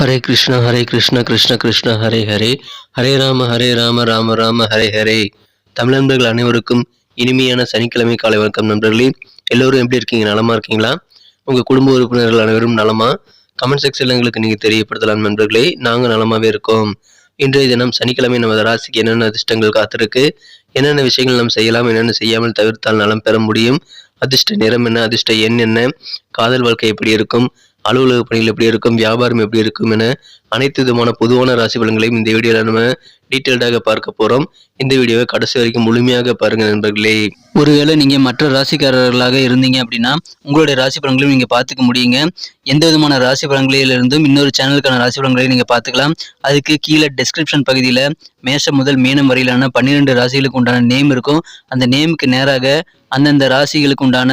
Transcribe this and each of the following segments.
ஹரே கிருஷ்ணா ஹரே கிருஷ்ணா கிருஷ்ண கிருஷ்ண ஹரே ஹரே. ஹரே ராம ஹரே ராம ராம ராம ஹரே ஹரே. தமிழ் நண்பர்கள் அனைவருக்கும் இனிமையான சனிக்கிழமை காலை வணக்கம் நண்பர்களே. எல்லோரும் எப்படி இருக்கீங்க? நலமா இருக்கீங்களா? உங்க குடும்ப உறுப்பினர்கள் அனைவரும் நலமா? கமெண்ட் செக்ஷன்ல எங்களுக்கு நீங்க தெரியப்படுத்தலாம் நண்பர்களே. நாங்க நலமாவே இருக்கோம். இன்றைய தினம் சனிக்கிழமை நமது ராசிக்கு என்னென்ன அதிர்ஷ்டங்கள் காத்திருக்கு? என்னென்ன விஷயங்கள் நாம் செய்யலாம்? என்னென்ன செய்யாமல் தவிர்த்தால் நலம் பெற முடியும்? அதிர்ஷ்ட நிறம் என்ன? அதிர்ஷ்ட எண் என்ன? காதல் வாழ்க்கை எப்படி இருக்கும்? அலுவலக பணிகள் எப்படி இருக்கும் வியாபாரம் எப்படி இருக்கும் என அனைத்து விதமான பொதுவான ராசி பலன்களையும் இந்த வீடியோவில் நம்ம டீட்டெயில்டாக பார்க்க போகிறோம் இந்த வீடியோவை கடைசி வரைக்கும் முழுமையாக பாருங்கள் நண்பர்களே. ஒருவேளை நீங்கள் மற்ற ராசிக்காரர்களாக இருந்தீங்க அப்படின்னா உங்களுடைய ராசி பலன்களையும் நீங்கள் பார்த்துக்க முடியுங்க. எந்த விதமான ராசி பலன்களிலிருந்தும் இன்னொரு சேனலுக்கான ராசி பலன்களையும் நீங்கள் பார்த்துக்கலாம். அதுக்கு கீழே டெஸ்கிரிப்ஷன் பகுதியில் மேஷம் முதல் மீனம் வரையிலான பன்னிரெண்டு ராசிகளுக்கு உண்டான நேம் இருக்கும். அந்த நேமுக்கு நேராக அந்தந்த ராசிகளுக்கு உண்டான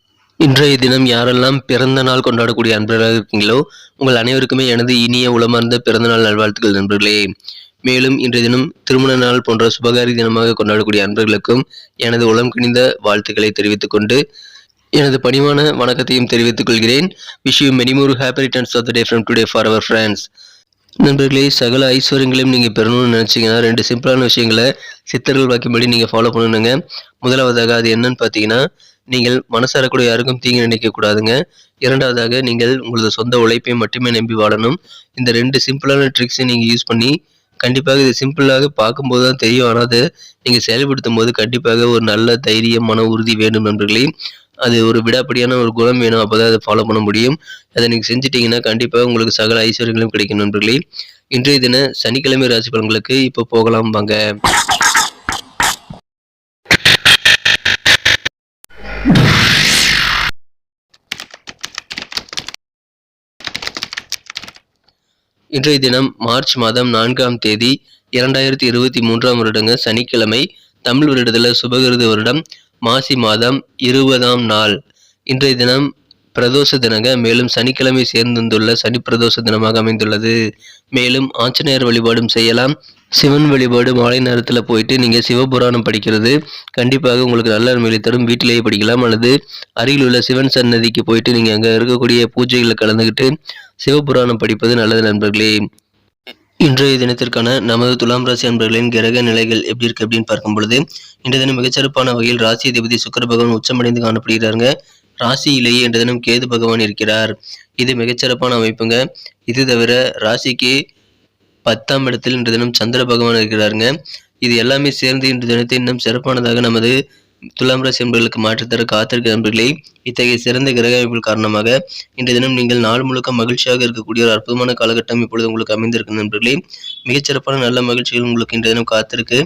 இன்றைய தினம் யாரெல்லாம் பிறந்த நாள் கொண்டாடக்கூடிய அன்பர்களாக இருக்கீங்களோ உங்கள் அனைவருக்குமே எனது இனிய உளமார்ந்த பிறந்த நாள் நல்வாழ்த்துக்கள் நண்பர்களே. மேலும் இன்றைய தினம் திருமண நாள் போன்ற சுபகாரி தினமாக கொண்டாடக்கூடிய அன்பர்களுக்கும் எனது உளம் கிணிந்த வாழ்த்துக்களை தெரிவித்துக் கொண்டு எனது பணிவான வணக்கத்தையும் தெரிவித்துக் கொள்கிறேன். Wish you many more happy returns of the day from today for our friends நண்பர்களே சகல ஐஸ்வர்யங்களையும் நீங்கள் பெறணும்னு நினச்சிங்கன்னா ரெண்டு சிம்பிளான விஷயங்களை சித்தர்கள் வாக்கியபடி நீங்கள் ஃபாலோ பண்ணணுங்க. முதலாவதாக அது என்னன்னு பார்த்தீங்கன்னா நீங்கள் மனசாரக்கூடிய யாருக்கும் தீங்கு நினைக்கக்கூடாதுங்க. இரண்டாவதாக நீங்கள் உங்களது சொந்த உழைப்பை மட்டுமே நம்பி வாழணும். இந்த ரெண்டு சிம்பிளான ட்ரிக்ஸை நீங்கள் யூஸ் பண்ணி கண்டிப்பாக இது சிம்பிளாக பார்க்கும்போது தான் தெரியும். ஆனால் அதை நீங்கள் செயல்படுத்தும் போது கண்டிப்பாக ஒரு நல்ல தைரியம் மன உறுதி வேண்டும் நண்பர்களே. அது ஒரு விடாப்படியான ஒரு குணம் வேணும். அப்போ தான் அதை ஃபாலோ பண்ண முடியும். அதை நீங்கள் செஞ்சிட்டிங்கன்னா கண்டிப்பாக உங்களுக்கு சகல ஐஸ்வர்யங்களும் கிடைக்கும் நண்பர்களே. இன்றைய தின சனிக்கிழமை ராசி பலன்களுக்கு இப்போ போகலாம் வாங்க. இன்றைய தினம் மார்ச் மாதம் நான்காம் தேதி இரண்டாயிரத்தி இருபத்தி மூன்றாம் வருடங்க சனிக்கிழமை தமிழ் வருடத்தில் சுபகிருது வருடம் மாசி மாதம் இருபதாம் நாள். இன்றைய தினம் பிரதோஷ தினங்க மேலும் சனிக்கிழமை சேர்ந்துள்ள சனி பிரதோஷ தினமாக அமைந்துள்ளது. மேலும் ஆஞ்சநேயர் வழிபாடும் செய்யலாம். சிவன் வழிபாடு மாலை நேரத்தில் போயிட்டு நீங்கள் சிவபுராணம் படிக்கிறது கண்டிப்பாக உங்களுக்கு நல்ல நன்மைகளை தரும். வீட்டிலேயே படிக்கலாம். அல்லது அருகில் உள்ள சிவன் சன்னதிக்கு போயிட்டு நீங்கள் அங்கே இருக்கக்கூடிய பூஜைகளில் கலந்துக்கிட்டு சிவபுராணம் படிப்பது நல்லது நண்பர்களே. இன்றைய தினத்திற்கான நமது துலாம் ராசி அன்பர்களின் கிரக நிலைகள் எப்படி இருக்கு அப்படின்னு பார்க்கும் பொழுது இன்றைய தினம் மிகச்சிறப்பான வகையில் ராசி அதிபதி சுக்கர பகவான் உச்சமடைந்து காணப்படுகிறாருங்க. ராசியிலேயே இன்றைய தினம் கேது பகவான் இருக்கிறார். இது மிகச்சிறப்பான அமைப்புங்க. இது தவிர ராசிக்கு பத்தாம் இடத்தில் இன்று தினம் சந்திர பகவான் இருக்கிறாருங்க. இது எல்லாமே சேர்ந்து இன்று தினத்தை இன்னும் சிறப்பானதாக நமது துலாம் ராசி என்பர்களுக்கு மாற்றத்தர காத்திருக்க நண்பர்களே இத்தகைய சிறந்த கிரக அமைப்புகள் காரணமாக இன்றைய தினம் நீங்கள் நாள் முழுக்க மகிழ்ச்சியாக இருக்கக்கூடிய ஒரு அற்புதமான காலகட்டம் இப்பொழுது உங்களுக்கு அமைந்திருக்கு நண்பர்களே. மிகச்சிறப்பான நல்ல மகிழ்ச்சிகள் உங்களுக்கு இன்றைய தினம் காத்திருக்கு.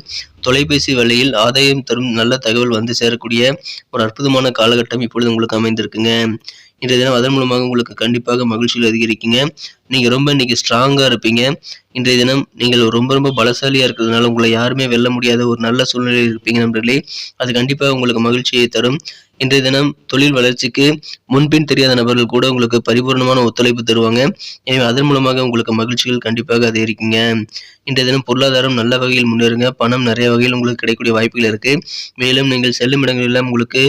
தொலைபேசி வழியில் ஆதாயம் தரும் நல்ல தகவல் வந்து சேரக்கூடிய ஒரு அற்புதமான காலகட்டம் இப்பொழுது உங்களுக்கு அமைந்திருக்குங்க. இன்றைய தினம் அதன் மூலமாக உங்களுக்கு கண்டிப்பாக மகிழ்ச்சிகள் அதிகரிக்குங்க. நீங்கள் ரொம்ப இன்னைக்கு ஸ்ட்ராங்காக இருப்பீங்க. இன்றைய தினம் நீங்கள் ரொம்ப ரொம்ப பலசாலியாக இருக்கிறதுனால உங்களை யாருமே வெல்ல முடியாத ஒரு நல்ல சூழ்நிலையில் இருப்பீங்க நண்பர்களே. அது கண்டிப்பாக உங்களுக்கு மகிழ்ச்சியை தரும். இன்றைய தினம் தொழில் வளர்ச்சிக்கு முன்பின் தெரியாத நபர்கள் கூட உங்களுக்கு பரிபூர்ணமான ஒத்துழைப்பு தருவாங்க. எனவே அதன் மூலமாக உங்களுக்கு மகிழ்ச்சிகள் கண்டிப்பாக அதிகரிக்குங்க. இன்றைய தினம் பொருளாதாரம் நல்ல வகையில் முன்னேறுங்க. பணம் நிறைய வகையில் உங்களுக்கு கிடைக்கக்கூடிய வாய்ப்புகள் இருக்கு. மேலும் நீங்கள் செல்லும் இடங்களெல்லாம் உங்களுக்கு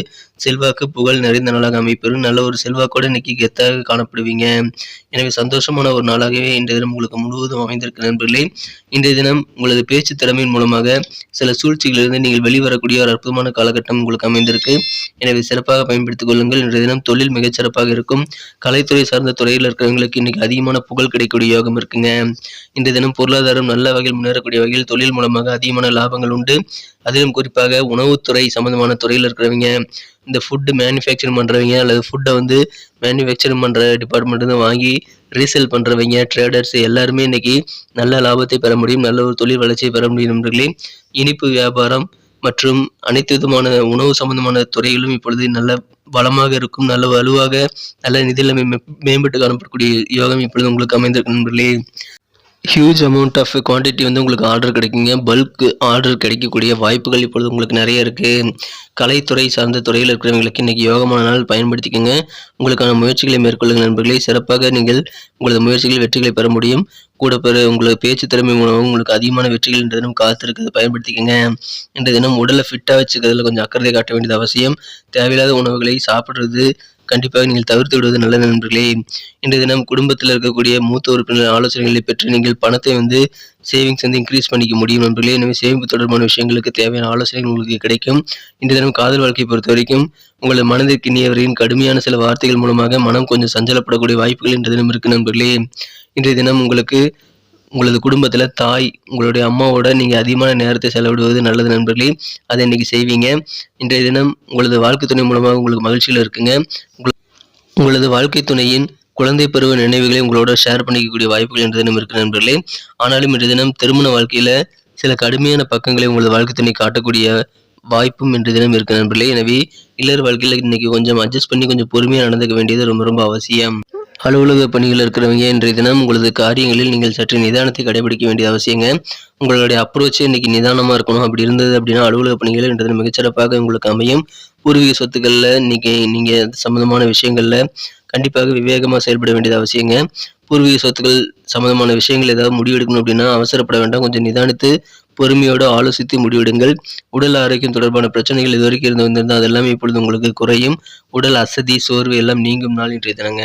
செல்வாக்கு புகழ் நிறைந்த நாளாக அமைப்பெறும். நல்ல ஒரு செல்வாக்கோடு இன்னைக்கு கெத்தாக காணப்படுவீங்க. எனவே சந்தோஷமான ஒரு நாளாகவே இன்றைய தினம் உங்களுக்கு முழுவதும் அமைந்திருக்க நண்பர்களே இன்றைய தினம் உங்களது பேச்சு திறமையின் மூலமாக சில சூழ்ச்சிகளிலிருந்து நீங்கள் வெளிவரக்கூடிய ஒரு அற்புதமான காலகட்டம் உங்களுக்கு அமைந்திருக்கு. எனவே சிறப்பாக பயன்படுத்திக் கொள்ளுங்கள். இன்றைய தினம் தொழில் மிகச்சிறப்பாக இருக்கும். கலைத்துறை சார்ந்த துறையில் இருக்கிறவங்களுக்கு இன்னைக்கு அதிகமான புகழ் கிடைக்கக்கூடிய யோகம் இருக்குங்க. இன்றைய தினம் பொருளாதாரம் நல்ல வகையில் முன்னேறக்கூடிய வகையில் தொழில் மூலமாக அதிகமான லாபங்கள் உண்டு. அதிலும் குறிப்பாக உணவுத்துறை சம்பந்தமான துறையில் இருக்கிறவங்க இந்த ஃபுட்டு மேனுஃபேக்சரிங் பண்ணுறவங்க அல்லது ஃபுட்டை வந்து மேனுஃபேக்சரிங் பண்ணுற டிபார்ட்மெண்ட் வந்து வாங்கி ரீசேல் பண்ணுறவங்க ட்ரேடர்ஸ் எல்லாருமே இன்னைக்கு நல்ல லாபத்தை பெற முடியும் நல்ல ஒரு தொழில் வளர்ச்சியை பெற முடியும் நண்பர்களே. இனிப்பு வியாபாரம் மற்றும் அனைத்து விதமான உணவு சம்பந்தமான துறைகளும் இப்பொழுது நல்ல வளமாக இருக்கும் நல்ல வலுவாக நல்ல நிதிநிலைமை மேம்பட்டு காணப்படக்கூடிய யோகம் இப்பொழுது உங்களுக்கு அமைந்திருக்கும் நண்பர்களே. ஹியூஜ் அமௌண்ட் ஆஃப் குவாண்டிட்டி வந்து உங்களுக்கு ஆர்டர் கிடைக்குங்க. பல்க் ஆர்டர் கிடைக்கக்கூடிய வாய்ப்புகள் இப்பொழுது உங்களுக்கு நிறைய இருக்குது கலைத்துறை சார்ந்த துறையில் இருக்கிறவங்களுக்கு இன்றைக்கி யோகமான நாள் பயன்படுத்திக்கோங்க. உங்களுக்கான முயற்சிகளை மேற்கொள்ளுங்க நண்பர்களே. சிறப்பாக நீங்கள் உங்களது முயற்சிகளில் வெற்றிகளை பெற முடியும். கூட பெற உங்களுக்கு பேச்சு திறமை மூலமாக உங்களுக்கு அதிகமான வெற்றிகள் இன்று தினம் காத்திருக்கிறது. பயன்படுத்திக்கோங்க. இன்றைய தினம் உடலை ஃபிட்டாக வச்சுக்கிறதுல கொஞ்சம் அக்கறை காட்ட வேண்டியது அவசியம். தேவையில்லாத உணவுகளை சாப்பிட்றது கண்டிப்பாக நீங்கள் தவிர்த்து விடுவது நல்லது நண்பர்களே. இன்றைய தினம் குடும்பத்தில் இருக்கக்கூடிய மூத்த உறுப்பினர் ஆலோசனைகளை பெற்று நீங்கள் பணத்தை வந்து சேவிங்ஸ் வந்து இன்க்ரீஸ் பண்ணிக்க முடியும் நண்பர்களே. எனவே சேமிப்பு தொடர்பான விஷயங்களுக்கு தேவையான ஆலோசனைகள் உங்களுக்கு கிடைக்கும். இன்றைய தினம் காதல் வாழ்க்கையை பொறுத்த வரைக்கும் உங்களது மனதிற்கு இனியவரின் கடுமையான சில வார்த்தைகள் மூலமாக மனம் கொஞ்சம் சஞ்சலப்படக்கூடிய வாய்ப்புகள் இன்றைய தினம் இருக்கு நண்பர்களே. இன்றைய தினம் உங்களுக்கு உங்களது குடும்பத்தில் தாய் உங்களுடைய அம்மாவோட நீங்கள் அதிகமான நேரத்தை செலவிடுவது நல்லது நண்பர்களே. அதை இன்னைக்கு செய்வீங்க. இன்றைய தினம் உங்களது வாழ்க்கை துணை மூலமாக உங்களுக்கு மகிழ்ச்சியில் இருக்குங்க. உங்களது வாழ்க்கை துணையின் குழந்தை பருவ நினைவுகளை உங்களோட ஷேர் பண்ணிக்கக்கூடிய வாய்ப்புகள் இன்றைய தினம் இருக்கு நண்பர்களே. ஆனாலும் இன்றைய தினம் திருமண வாழ்க்கையில் சில கடுமையான பக்கங்களை உங்களது வாழ்க்கை துணை காட்டக்கூடிய வாய்ப்பும் இன்றைய தினம் இருக்கு நண்பர்களே. எனவே இல்லற வாழ்க்கையில் இன்னைக்கு கொஞ்சம் அட்ஜஸ்ட் பண்ணி கொஞ்சம் பொறுமையாக நடந்துக்க வேண்டியது ரொம்ப ரொம்ப அவசியம். அலுவலக பணிகள் இருக்கிறவங்க இன்றைய தினம் உங்களது காரியங்களில் நீங்கள் சற்று நிதானத்தை கடைபிடிக்க வேண்டிய அவசியங்க. உங்களுடைய அப்ரோச் இன்னைக்கு நிதானமாக இருக்கணும். அப்படி இருந்தது அப்படின்னா அலுவலக பணிகள் இன்றைய தினம் மிகச்சிறப்பாக உங்களுக்கு அமையும். பூர்வீக சொத்துக்களில் இன்னைக்கு நீங்கள் சம்மந்தமான விஷயங்களில் கண்டிப்பாக விவேகமாக செயல்பட வேண்டியது அவசியங்க. பூர்வீக சொத்துக்கள் சம்மந்தமான விஷயங்கள் ஏதாவது முடிவெடுக்கணும் அப்படின்னா அவசரப்பட வேண்டாம். கொஞ்சம் நிதானித்து பொறுமையோடு ஆலோசித்து முடிவெடுங்கள் உடல் ஆரோக்கியம் தொடர்பான பிரச்சனைகள் இதுவரைக்கும் இருந்து வந்திருந்தால் அதெல்லாமே இப்பொழுது உங்களுக்கு குறையும். உடல் அசதி சோர்வு எல்லாம் நீங்கும் நாள் இன்றைய தினங்க.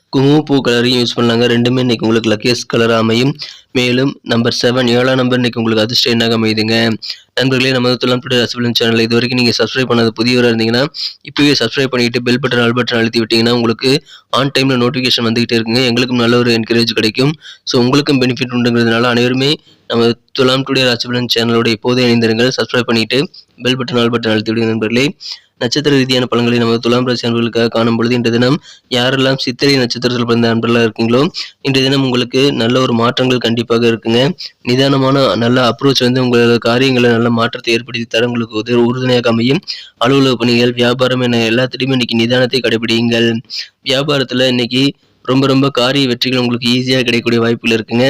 குங்குமப்பூ கலரையும் யூஸ் பண்ணாங்க. ரெண்டுமே இன்றைக்கி உங்களுக்கு லக்கியஸ்ட் கலர் அமையும். மேலும் நம்பர் செவன் ஏழாம் நம்பர் இன்றைக்கி உங்களுக்கு அதிர்ஷ்டம் என்னாக அமையுதுங்க. நண்பர்களே நமது துளம்புடைய ரசபலன் சேனல் இது வரைக்கும் நீங்கள் சப்ஸ்கிரைப் பண்ணாத புதியவராக இருந்தீங்கன்னா இப்போவே சப்ஸ்கிரைப் பண்ணிவிட்டு பெல் பட்டன் ஆல் பட்டன் அழுத்தி விட்டிங்கன்னா உங்களுக்கு ஆன் டைமில் நோட்டிஃபிகேஷன் வந்துகிட்டே இருக்குங்க. எங்களுக்கும் நல்ல ஒரு என்கரேஜ் கிடைக்கும். ஸோ உங்களுக்கும் பெனிஃபிட் உண்டுங்கிறதுனால அனைவருமே நம்ம துலாம் டுடே ராசிபலன் சேனலோட இப்போதே இணைந்திருங்கள். சப்ஸ்கிரைப் பண்ணிவிட்டு பெல் பட்டன் ஆல் பட்டன் அழுத்தி விடுங்க நண்பர்களே. நட்சத்திர ரீதியான பலன்களை நமது துலாம் ராசி அன்பர்களுக்காக காணும் பொழுது இன்றைய தினம் யாரெல்லாம் சித்திரை நட்சத்திரத்தில் பிறந்த அன்பர்களாக இருக்கீங்களோ இன்றைய தினம் உங்களுக்கு நல்ல ஒரு மாற்றங்கள் கண்டிப்பாக இருக்குங்க. நிதானமான நல்ல அப்ரோச் வந்து உங்களோட காரியங்களை நல்ல மாற்றத்தை ஏற்படுத்தி தர உங்களுக்கு உதவி உறுதுணையாக அமையும். அலுவலக பணிகள் வியாபாரம் என எல்லாத்திலையுமே இன்னைக்கு நிதானத்தை கடைபிடிங்கள் வியாபாரத்தில் இன்னைக்கு ரொம்ப ரொம்ப காரிய வெற்றிகள் உங்களுக்கு ஈஸியாக கிடைக்கக்கூடிய வாய்ப்புகள் இருக்குங்க.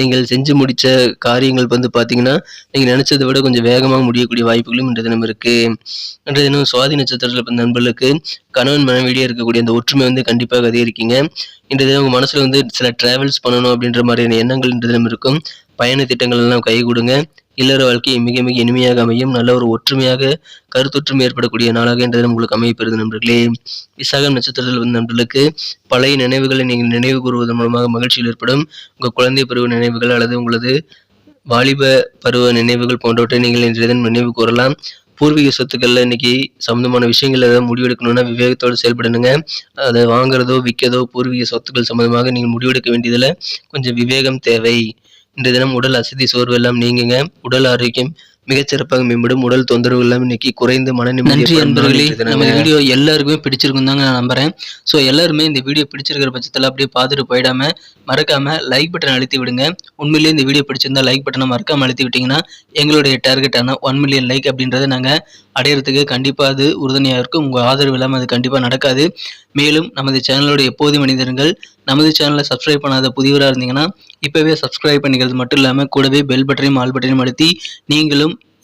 நீங்கள் செஞ்சு முடித்த காரியங்கள் வந்து பார்த்தீங்கன்னா நீங்கள் நினச்சதை விட கொஞ்சம் வேகமாக முடியக்கூடிய வாய்ப்புகளும் இன்றைய தினம் இருக்குது இன்றைய தினம் சுவாதி நட்சத்திரத்தில் நண்பர்களுக்கு கணவன் மனைவியிலேயே இருக்கக்கூடிய அந்த ஒற்றுமை வந்து கண்டிப்பாக அதிகரிக்குங்க இன்றைய தினம் உங்கள் மனசில் வந்து சில ட்ராவல்ஸ் பண்ணணும் அப்படின்ற மாதிரியான எண்ணங்கள் இன்றைய தினம் இருக்கும். பயண திட்டங்கள் எல்லாம் கை கொடுங்க இல்லற வாழ்க்கை மிக மிக இனிமையாக அமையும். நல்ல ஒரு ஒற்றுமையாக கருத்தொற்றுமை ஏற்படக்கூடிய நாளாக இன்றைய தினம் உங்களுக்கு அமையப்பெறுது நண்பர்களே. விசாகம் நட்சத்திரத்தில் வந்த நண்பர்களுக்கு பழைய நினைவுகளை நீங்கள் நினைவு கூறுவதன் மூலமாக மகிழ்ச்சியில் ஏற்படும். உங்கள் குழந்தை பருவ நினைவுகள் அல்லது உங்களது வாலிப பருவ நினைவுகள் போன்றவற்றை நீங்கள் இன்றைய தினம் நினைவு கூறலாம். பூர்வீக சொத்துக்களில் இன்னைக்கு சம்மந்தமான விஷயங்கள் ஏதாவது முடிவெடுக்கணும்னா விவேகத்தோடு செயல்படணுங்க. அதை வாங்குறதோ விற்கதோ பூர்வீக சொத்துக்கள் சம்மந்தமாக நீங்கள் முடிவெடுக்க வேண்டியதில் கொஞ்சம் விவேகம் தேவை. இன்றைய தினம் உடல் அசதி சோர்வு எல்லாம் நீங்குங்க. உடல் ஆரோக்கியம் மிகச்சிறப்பாக மேம்படும். உடல் தொந்தரவு எல்லாம் இன்னைக்கு குறைந்து மன நன்றி இன்றைய நம்ம. வீடியோ எல்லாருக்குமே பிடிச்சிருக்கும் தாங்க நான் நம்புறேன். ஸோ எல்லாருமே இந்த வீடியோ பிடிச்சிருக்கிற பட்சத்தில் அப்படியே பார்த்துட்டு போயிடாம மறக்காம லைக் பட்டன் அழுத்தி விடுங்க. உண்மையிலேயே இந்த வீடியோ பிடிச்சிருந்தா லைக் பட்டனை மறக்காம அழுத்தி விட்டீங்கன்னா எங்களுடைய டார்கெட்டான ஒன் மில்லியன் லைக் அப்படின்றத நாங்கள் அடையிறதுக்கு கண்டிப்பாக அது உறுதுணையாக இருக்கும். உங்கள் ஆதரவு இல்லாமல் அது கண்டிப்பாக நடக்காது. மேலும் நமது சேனலோட எப்போது மனிதர்கள் நமது சேனலை சப்ஸ்கிரைப் பண்ணாத புதியவராக இருந்தீங்கன்னா இப்போவே சப்ஸ்கிரைப் பண்ணிக்கிறது மட்டும் இல்லாமல் கூடவே பெல் பட்டனையும் ஆல் பட்டனையும் அழுத்தி நீங்களும்